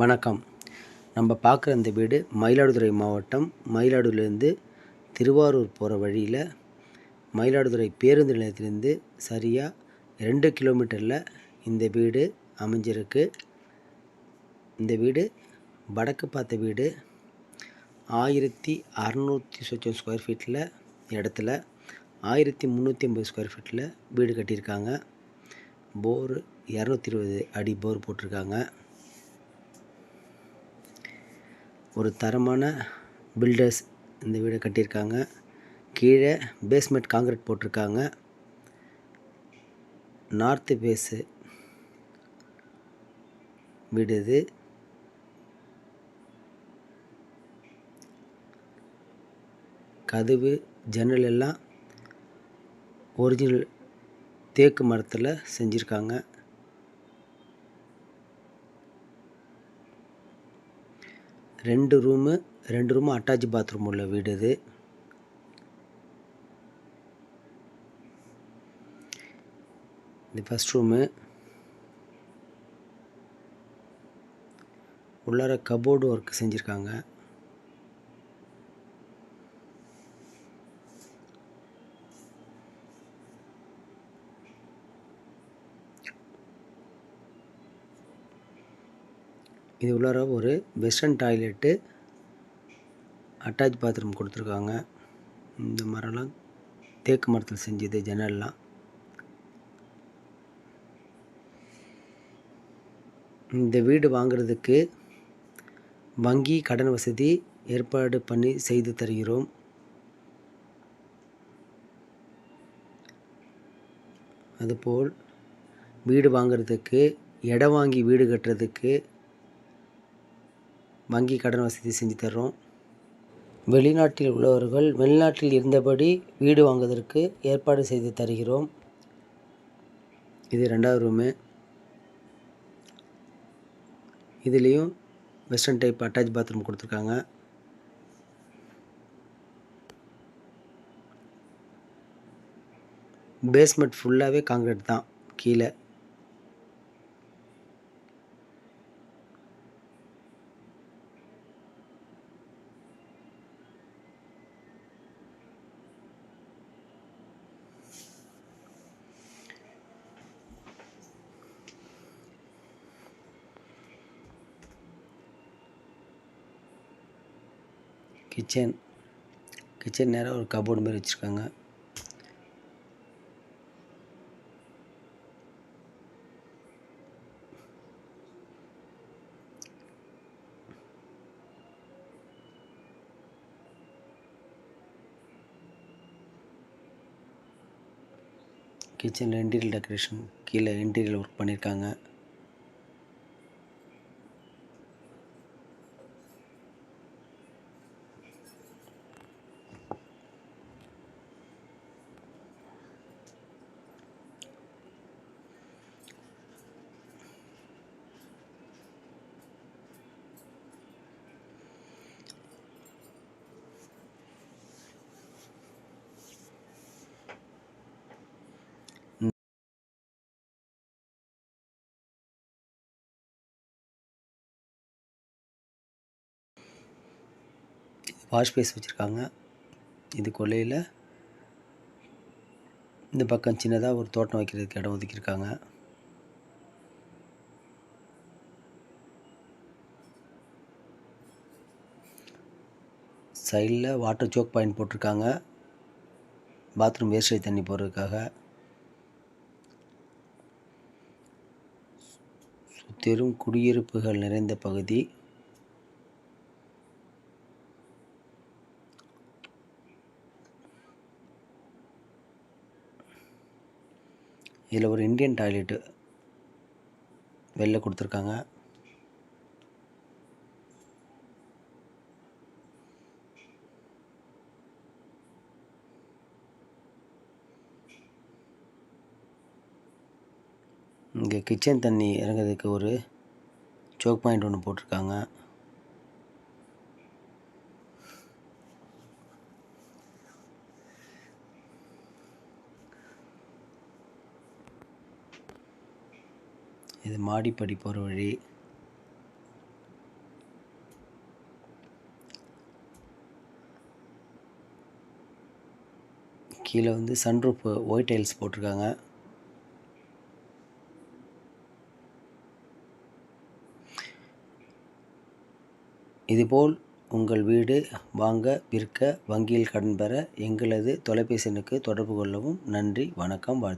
வணக்கம். நம்ம பார்க்குற இந்த வீடு மயிலாடுதுறை மாவட்டம். மயிலாடுதுறையிலேருந்து திருவாரூர் போகிற வழியில் மயிலாடுதுறை பேருந்து நிலையத்திலேருந்து சரியாக ரெண்டு கிலோமீட்டரில் இந்த வீடு அமைஞ்சிருக்கு. இந்த வீடு வடக்கு பார்த்த வீடு ஆயிரத்தி அறநூற்றி சொச்சம் ஸ்கொயர் ஃபீட்டில் இடத்துல ஆயிரத்தி முந்நூற்றி ஐம்பது ஸ்கொயர் ஃபீட்டில் வீடு கட்டியிருக்காங்க. போரு இரநூத்தி இருபது அடி போர் போட்டிருக்காங்க. ஒரு தரமான பில்டர்ஸ் இந்த வீடை கட்டியிருக்காங்க. கீழே பேஸ்மெண்ட் காங்கிரீட் போட்டிருக்காங்க. நார்த்து பேஸு வீடு இது. கதவு ஜன்னல் எல்லாம் ஒரிஜினல் தேக்கு மரத்தில் செஞ்சுருக்காங்க. ரெண்டு ரூமு ரெண்டு ரூமு அட்டாச் பாத்ரூம் உள்ள வீடு இது. இது ஃபஸ்ட் ரூமு உள்ளார கபோர்டு ஒர்க் செஞ்சுருக்காங்க. இது உள்ளார ஒரு வெஸ்டர்ன் டாய்லெட்டு அட்டாச் பாத்ரூம் கொடுத்துருக்காங்க. இந்த மரம்லாம் தேக்கு மரத்தில் செஞ்சது ஜன்னல்லாம். இந்த வீடு வாங்குறதுக்கு வங்கி கடன் வசதி ஏற்பாடு பண்ணி செய்து தருகிறோம். அதுபோல் வீடு வாங்குறதுக்கு இடம் வாங்கி வீடு கட்டுறதுக்கு வங்கி கடன் வசதி செஞ்சு தர்றோம். வெளிநாட்டில் உள்ளவர்கள் வெளிநாட்டில் இருந்தபடி வீடு வாங்குவதற்கு ஏற்பாடு செய்து தருகிறோம். இது ரெண்டாவது ரூமு இதுலேயும் வெஸ்டர்ன் டைப் அட்டாச் பாத்ரூம் கொடுத்துருக்காங்க. பேஸ்மெண்ட் ஃபுல்லாகவே காங்கிரீட் தான். கீழே. கிச்சன். கிச்சன் நேராக ஒரு கபோர்டு மாதிரி வச்சுருக்காங்க. கிச்சனில் இன்டீரியல் டெக்கரேஷன் கீழே இன்டீரியல் ஒர்க் பண்ணியிருக்காங்க வாஷ் பேஸ் வச்சுருக்காங்க. இது கொல்லையில். இந்த பக்கம் சின்னதாக ஒரு தோட்டம் வைக்கிறதுக்கு இடம் ஒதுக்கியிருக்காங்க. சைடில் வாட்டர் சோக் பாயிண்ட் போட்டிருக்காங்க. பாத்ரூம் வேஸ்டேஜ் தண்ணி போடுறதுக்காக. சுற்றிலும் குடியிருப்புகள் நிறைந்த பகுதி. இதில் ஒரு இந்தியன் டாய்லெட்டு வெளில கொடுத்துருக்காங்க. இங்கே கிச்சன் தண்ணி இறங்குறதுக்கு ஒரு சோக் பாயிண்ட் ஒன்று போட்டிருக்காங்க. இது மாடிப்படி போகிற வழி. கீழே வந்து சன்ரூப் ஒயிட் டைல்ஸ் போட்டிருக்காங்க. இதுபோல் உங்கள் வீடு வாங்க விற்க வங்கியில் கடன் பெற எங்களது தொலைபேசி தொடர்பு கொள்ளவும் நன்றி வணக்கம் வாழ்த்து.